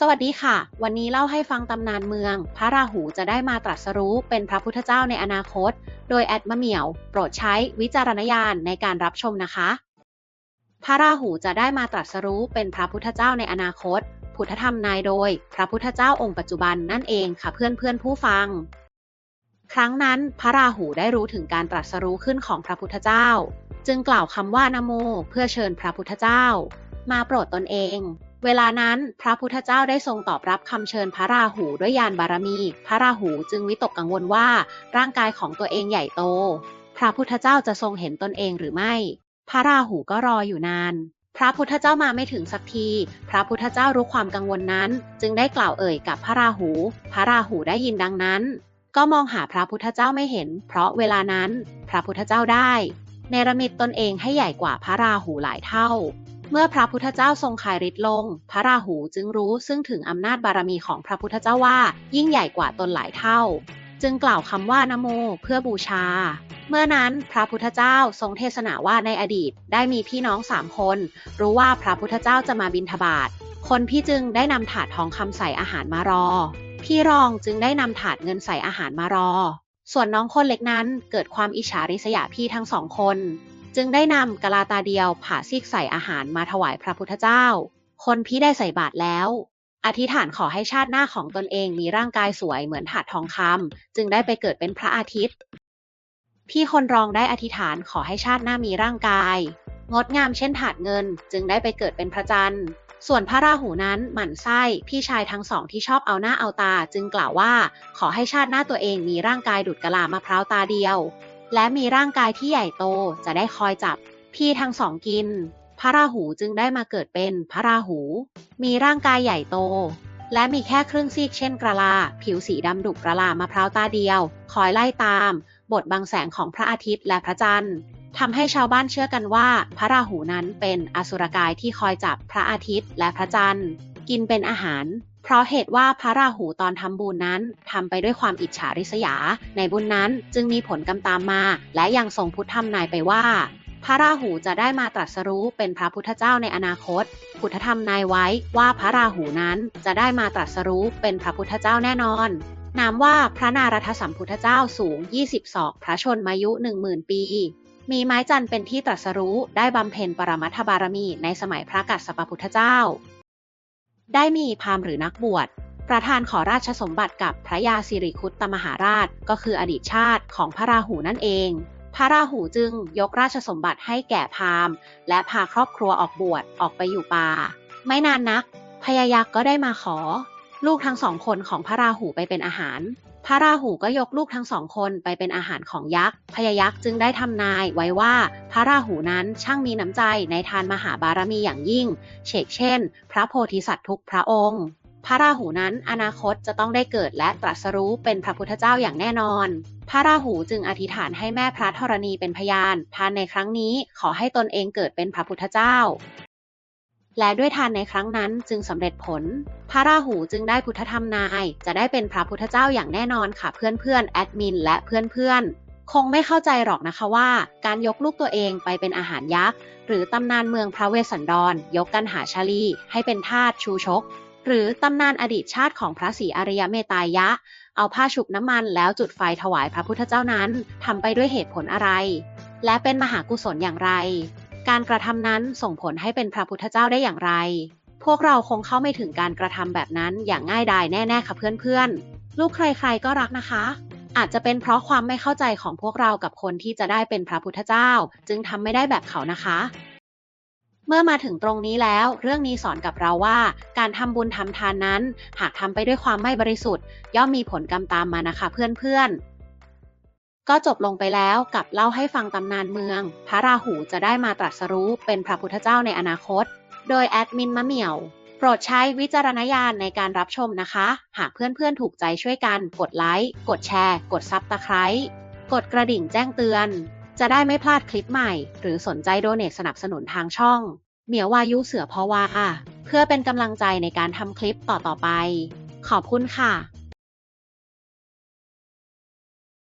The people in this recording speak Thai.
สวัสดีค่ะ วันนี้เล่าให้ฟังตำนานเมือง พระราหูจะได้มาตรัสรู้เป็นพระพุทธเจ้าในอนาคต โดยแอดมะเหมียว โปรดใช้วิจารณญาณในการรับชมนะคะ พระราหูจะได้มาตรัสรู้เป็นพระพุทธเจ้าในอนาคต พุทธธรรมนายโดย พระพุทธเจ้าองค์ปัจจุบันนั่นเองค่ะเพื่อนเพื่อนผู้ฟัง ครั้งนั้นพระราหูได้รู้ถึงการตรัสรู้ขึ้นของพระพุทธเจ้า จึงกล่าวคำว่านโม เพื่อเชิญพระพุทธเจ้า มาโปรดตนเอง เวลานั้นพระพุทธเจ้าได้ทรงตอบรับคำเชิญพระราหูด้วยยานบารมี พระราหูจึงวิตกกังวลว่าร่างกายของตัวเองใหญ่โต พระพุทธเจ้าจะทรงเห็นตนเองหรือไม่ พระราหูก็รออยู่นาน พระพุทธเจ้ามาไม่ถึงสักที พระพุทธเจ้ารู้ความกังวลนั้น จึงได้กล่าวเอ่ยกับพระราหู พระราหูได้ยินดังนั้น ก็มองหาพระพุทธเจ้าไม่เห็น เพราะเวลานั้น พระพุทธเจ้าได้เนรมิตตนเองให้ใหญ่กว่าพระราหูหลายเท่า เมื่อพระพุทธเจ้าทรงคายฤทธิ์ลง พระราหูจึงรู้ซึ่งถึงอำนาจบารมีของพระพุทธเจ้าว่า ยิ่งใหญ่กว่าตนหลายเท่า จึงกล่าวคำว่านโมเพื่อบูชา เมื่อนั้นพระพุทธเจ้าทรงเทศนาว่าในอดีตได้มีพี่น้องสามคน รู้ว่าพระพุทธเจ้าจะมาบิณฑบาตคนพี่จึงได้นำถาดทองคำใส่อาหารมารอ พี่รองจึงได้นำถาดเงินใส่อาหารมารอ ส่วนน้องคนเล็กนั้นเกิดความอิจฉาริษยาพี่ทั้งสองคน จึงได้นำกะลาตาเดียวผ่าซีกใส่อาหารมาถวายพระพุทธเจ้า คนพี่ได้ใส่บาตรแล้ว อธิษฐานขอให้ชาติหน้าของตนเองมีร่างกายสวยเหมือนถาดทองคำจึงได้ไปเกิดเป็นพระอาทิตย์ พี่คนรองได้อธิษฐานขอให้ชาติหน้ามีร่างกาย งดงามเช่นถาดเงิน จึงได้ไปเกิดเป็นพระจันทร์ส่วนพระราหูนั้นหมั่นไส้พี่ชายทั้งสองที่ชอบเอาหน้าเอาตา จึงกล่าวว่า ขอให้ชาติหน้าตัวเองมีร่างกายดุจกะลามะพร้าวตาเดียว และมีร่างกายที่ใหญ่โตจะได้คอยจับพี่ทั้งสองกิน พระราหูจึงได้มาเกิดเป็นพระราหู มีร่างกายใหญ่โต และมีแค่ครึ่งซีกเช่นกระลา ผิวสีดำดุกระลามะพร้าวตาเดียว คอยไล่ตาม บทบังแสงของพระอาทิตย์และพระจันทร์ทำให้ชาวบ้านเชื่อกันว่า พระราหูนั้นเป็นอสุรกายที่คอยจับพระอาทิตย์และพระจันทร์ กินเป็นอาหาร เพราะเหตุว่าพระราหูตอนทำบุญนั้นทำไปด้วยความอิจฉาริษยา ในบุญนั้นจึงมีผลกำตามมา และยังทรงพุทธธรรมนายไปว่า พระราหูจะได้มาตรัสรู้เป็นพระพุทธเจ้าในอนาคต พุทธธรรมนายไว้ว่าพระราหูนั้นจะได้มาตรัสรู้เป็นพระพุทธเจ้าแน่นอนนามว่าพระนารถสัมพุทธเจ้าสูง 20ศอกพระชนมายุ 10,000 ปี มีไม้จันทร์เป็นที่ตรัสรู้ได้บำเพ็ญปรมัตถบารมีในสมัยพระกัสสปพุทธเจ้า ได้มีพราหมณ์หรือนักบวชประธานขอราชสมบัติกับพระยาสิริคุตตมหาราช ก็คืออดีตชาติของพระราหูนั่นเอง พระราหูจึงยกราชสมบัติให้แก่พราหมณ์ และพาครอบครัวออกบวชออกไปอยู่ป่า ไม่นานนักพญายักษ์ก็ได้มาขอ ลูกทั้งสองคนของพระราหูไปเป็นอาหาร พระราหูก็ยกลูกทั้งสองคนไปเป็นอาหารของยักษ์ พญายักษ์จึงได้ทำนายไว้ว่าพระราหูนั้นช่างมีน้ำใจในทานมหาบารมีอย่างยิ่งเชกเช่น พระโพธิสัตว์ทุกพระองค์ พระราหูนั้นอนาคตจะต้องได้เกิดและตรัสรู้เป็นพระพุทธเจ้าอย่างแน่นอน พระราหูจึงอธิษฐานให้แม่พระธรณีเป็นพยานทานในครั้งนี้ขอให้ตนเองเกิดเป็นพระพุทธเจ้า และด้วยทานในครั้งนั้นจึงสำเร็จผล พระราหูจึงได้พุทธธรรมนาย จะได้เป็นพระพุทธเจ้าอย่างแน่นอนค่ะเพื่อนๆแอดมินและเพื่อนๆคงไม่เข้าใจหรอกนะคะว่า การยกลูกตัวเองไปเป็นอาหารยักษ์ หรือตำนานเมืองพระเวสสันดร ยกกันหาชาลี ให้เป็นทาสชูชก หรือตำนานอดีตชาติของพระศรีอริยเมตายะ เอาผ้าชุบน้ำมันแล้วจุดไฟถวายพระพุทธเจ้านั้นทำไปด้วยเหตุผลอะไร และเป็นมหากุศลอย่างไร การกระทำนั้นส่งผลให้เป็นพระพุทธเจ้าได้อย่างไร พวกเราคงเข้าไม่ถึงการกระทำแบบนั้นอย่างง่ายดายแน่ๆค่ะเพื่อนๆ ลูกใครๆก็รักนะคะ อาจจะเป็นเพราะความไม่เข้าใจของพวกเรากับคนที่จะได้เป็นพระพุทธเจ้า จึงทำไม่ได้แบบเขานะคะ เมื่อมาถึงตรงนี้แล้ว เรื่องนี้สอนกับเราว่า การทำบุญทำทานนั้น หากทำไปด้วยความไม่บริสุทธิ์ ย่อมมีผลกรรมตามมานะคะ เพื่อนๆ ก็จบลงไปแล้วกับเล่าให้ฟังตำนานเมือง พระราหูจะได้มาตรัสรู้เป็นพระพุทธเจ้าในอนาคต โดยแอดมินมะเหมี่ยว โปรดใช้วิจารณญาณในการรับชมนะคะ หากเพื่อนๆถูกใจช่วยกัน กดไลค์ กดแชร์ กดซับตะไคร้กดกระดิ่งแจ้งเตือน จะได้ไม่พลาดคลิปใหม่ หรือสนใจโดเนทสนับสนุนทางช่อง เหมียววายุเสือพอวาเพื่อเป็นกำลังใจในการทำคลิปต่อๆไป ขอบคุณค่ะ